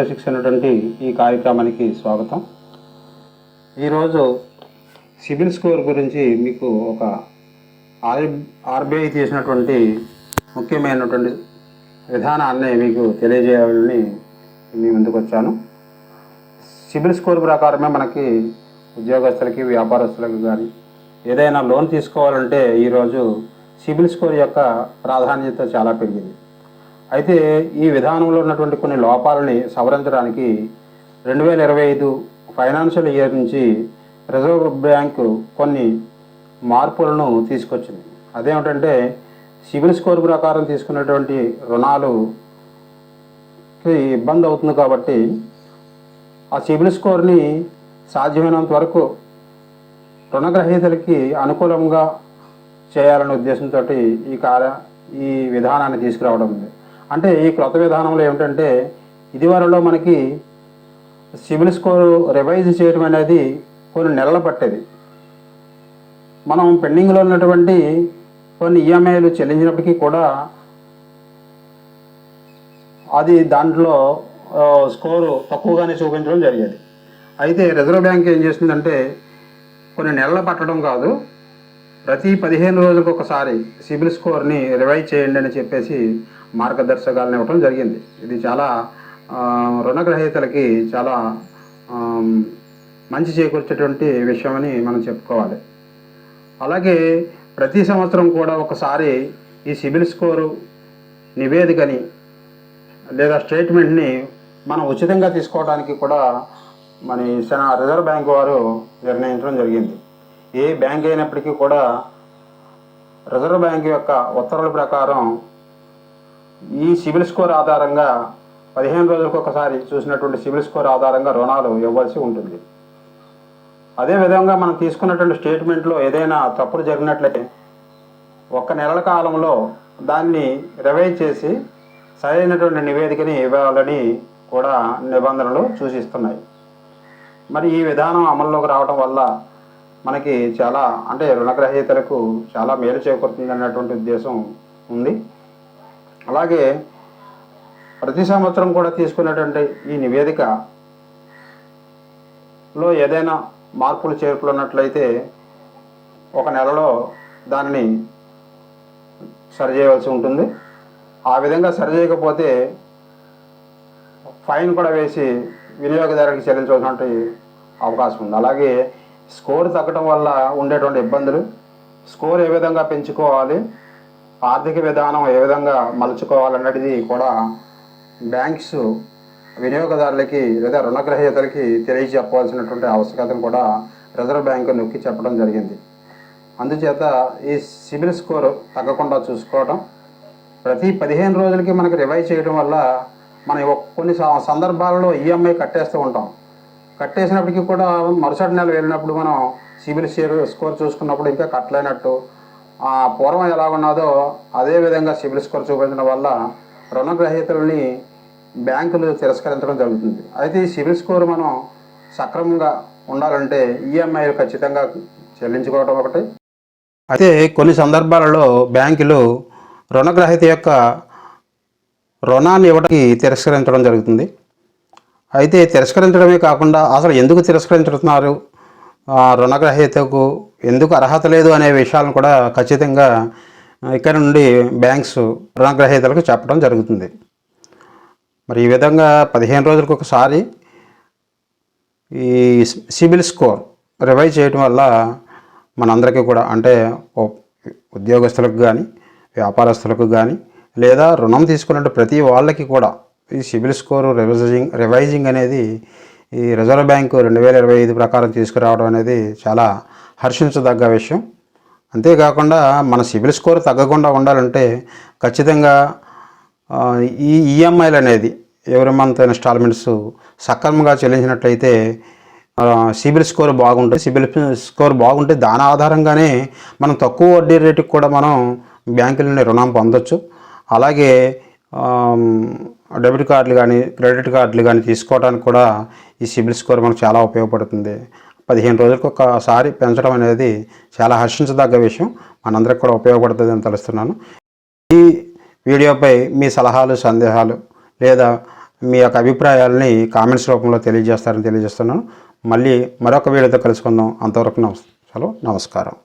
శిక్షణటువంటి ఈ కార్యక్రమానికి స్వాగతం. ఈరోజు సిబిల్ స్కోర్ గురించి మీకు ఒక ఆర్ ఆర్బీఐ చేసినటువంటి ముఖ్యమైనటువంటి విధానాన్ని మీకు తెలియజేయాలని మీ ముందుకు వచ్చాను. సిబిల్ స్కోర్ ప్రకారమే మనకి ఉద్యోగస్తులకి వ్యాపారస్తులకు కానీ ఏదైనా లోన్ తీసుకోవాలంటే ఈరోజు సిబిల్ స్కోర్ యొక్క ప్రాధాన్యత చాలా పెరిగింది. అయితే ఈ విధానంలో ఉన్నటువంటి కొన్ని లోపాలని సవరించడానికి రెండు వేల ఇరవై ఐదు ఫైనాన్షియల్ ఇయర్ నుంచి రిజర్వ్ బ్యాంకు కొన్ని మార్పులను తీసుకొచ్చింది. అదేమిటంటే సిబిల్ స్కోర్ ప్రకారం తీసుకున్నటువంటి రుణాలుకి ఇబ్బంది అవుతుంది కాబట్టి ఆ సిబిల్ స్కోర్ని సాధ్యమైనంత వరకు రుణగ్రహీతలకి అనుకూలంగా చేయాలనే ఉద్దేశంతో ఈ కార్య ఈ విధానాన్ని తీసుకురావడం ఉంది. అంటే ఈ క్రొత్త విధానంలో ఏమిటంటే ఇదివరలో మనకి సిబిల్ స్కోర్ రివైజ్ చేయడం అనేది కొన్ని నెలలు పట్టేది. మనం పెండింగ్లో ఉన్నటువంటి కొన్ని ఈఎంఐలు చెల్లించినప్పటికీ కూడా అది దాంట్లో స్కోరు తక్కువగానే చూపించడం జరిగేది. అయితే రిజర్వ్ బ్యాంక్ ఏం చేస్తుందంటే కొన్ని నెలలు పట్టడం కాదు ప్రతి పదిహేను రోజులకు ఒకసారి సిబిల్ స్కోర్ని రివైజ్ చేయండి అని చెప్పేసి మార్గదర్శకాలను ఇవ్వటం జరిగింది. ఇది చాలా రుణగ్రహీతలకి చాలా మంచి చేకూర్చేటువంటి విషయమని మనం చెప్పుకోవాలి. అలాగే ప్రతి సంవత్సరం కూడా ఒకసారి ఈ సిబిల్ స్కోరు నివేదికని లేదా స్టేట్మెంట్ని మనం ఉచితంగా తీసుకోవడానికి కూడా మన రిజర్వ్ బ్యాంక్ వారు నిర్ణయించడం జరిగింది. ఏ బ్యాంక్ అయినప్పటికీ కూడా రిజర్వ్ బ్యాంక్ యొక్క ఉత్తర్వుల ప్రకారం ఈ సిబిల్ స్కోర్ ఆధారంగా పదిహేను రోజులకు ఒకసారి చూసినటువంటి సిబిల్ స్కోర్ ఆధారంగా రుణాలు ఇవ్వాల్సి ఉంటుంది. అదేవిధంగా మనం తీసుకున్నటువంటి స్టేట్మెంట్లో ఏదైనా తప్పులు జరిగినట్లయితే ఒక్క నెలల కాలంలో దాన్ని రివైజ్ చేసి సరైనటువంటి నివేదికని ఇవ్వాలని కూడా నిబంధనలు సూచిస్తున్నాయి. మరి ఈ విధానం అమల్లోకి రావడం వల్ల మనకి చాలా అంటే రుణగ్రహీతలకు చాలా మేలు చేకూరుతుంది అన్నటువంటి ఉద్దేశం ఉంది. అలాగే ప్రతి సంవత్సరం కూడా తీసుకునేటువంటి ఈ నివేదికలో ఏదైనా మార్పులు చేర్పులు ఉన్నట్లయితే ఒక నెలలో దానిని సరిచేయవలసి ఉంటుంది. ఆ విధంగా సరిచేయకపోతే ఫైన్ కూడా వేసి వినియోగదారునికి చెల్లించవలసినటువంటి అవకాశం ఉంది. అలాగే స్కోర్ తగ్గడం వల్ల ఉండేటువంటి ఇబ్బందులు స్కోర్ ఏ విధంగా పెంచుకోవాలి ఆర్థిక విధానం ఏ విధంగా మలుచుకోవాలన్నది కూడా బ్యాంక్స్ వినియోగదారులకి లేదా రుణగ్రహీతలకి తెలియజెప్పవలసినటువంటి ఆవశ్యకతను కూడా రిజర్వ్ బ్యాంకు నొక్కి చెప్పడం జరిగింది. అందుచేత ఈ సిబిల్ స్కోర్ తగ్గకుండా చూసుకోవడం ప్రతి పదిహేను రోజులకి మనకి రివైజ్ చేయడం వల్ల మనం కొన్ని సందర్భాలలో ఈఎంఐ కట్టేస్తూ ఉంటాం. కట్టేసినప్పటికీ కూడా మరుసటి నెల వెళ్ళినప్పుడు మనం సిబిల్ షేర్ స్కోర్ చూసుకున్నప్పుడు ఇంకా కట్టలేనట్టు ఆ పూర్వం ఎలా ఉన్నదో అదే విధంగా సిబిల్ స్కోర్ చూపించడం వల్ల రుణగ్రహీతలని బ్యాంకులు తిరస్కరించడం జరుగుతుంది. అయితే ఈ సిబిల్ స్కోర్ మనం సక్రమంగా ఉండాలంటే ఈఎంఐలు ఖచ్చితంగా చెల్లించుకోవడం ఒకటి. అయితే కొన్ని సందర్భాలలో బ్యాంకులు రుణగ్రహీత యొక్క రుణాన్ని ఇవ్వడానికి తిరస్కరించడం జరుగుతుంది. అయితే తిరస్కరించడమే కాకుండా అసలు ఎందుకు తిరస్కరించుతున్నారు రుణగ్రహీతకు ఎందుకు అర్హత లేదు అనే విషయాలను కూడా ఖచ్చితంగా ఇక్కడ నుండి బ్యాంక్స్ రుణగ్రహీతలకు చెప్పడం జరుగుతుంది. మరి ఈ విధంగా పదిహేను రోజులకు ఒకసారి ఈ సిబిల్ స్కోర్ రివైజ్ చేయడం వల్ల మనందరికీ కూడా అంటే ఉద్యోగస్తులకు కానీ వ్యాపారస్తులకు కానీ లేదా రుణం తీసుకున్నట్టు ప్రతి వాళ్ళకి కూడా ఈ సిబిల్ స్కోర్ రివైజింగ్ రివైజింగ్ అనేది ఈ రిజర్వ్ బ్యాంకు రెండు వేల ఇరవై ఐదు ప్రకారం తీసుకురావడం అనేది చాలా హర్షించదగ్గ విషయం. అంతేకాకుండా మన సిబిల్ స్కోర్ తగ్గకుండా ఉండాలంటే ఖచ్చితంగా ఈ ఈఎంఐలు అనేది ఎవరి మంత్ ఇన్స్టాల్మెంట్స్ సక్రమంగా చెల్లించినట్లయితే సిబిల్ స్కోర్ బాగుంటుంది సిబిల్ స్కోర్ బాగుంటే దాని ఆధారంగానే మనం తక్కువ వడ్డీ రేటుకి కూడా మనం బ్యాంకుల నుండి రుణం పొందొచ్చు. అలాగే డెబిట్ కార్డులు కానీ క్రెడిట్ కార్డులు కానీ తీసుకోవడానికి కూడా ఈ సిబిల్ స్కోర్ మనకు చాలా ఉపయోగపడుతుంది. పదిహేను రోజులకు ఒకసారి పెంచడం అనేది చాలా హర్షించదగ్గ విషయం. మనందరికి కూడా ఉపయోగపడుతుంది అని తెలుస్తున్నాను. ఈ వీడియోపై మీ సలహాలు సందేహాలు లేదా మీ యొక్క అభిప్రాయాలని కామెంట్స్ రూపంలో తెలియజేస్తారని తెలియజేస్తున్నాను. మళ్ళీ మరొక వీడియోతో కలుసుకుందాం. అంతవరకు నమస్ హలో నమస్కారం.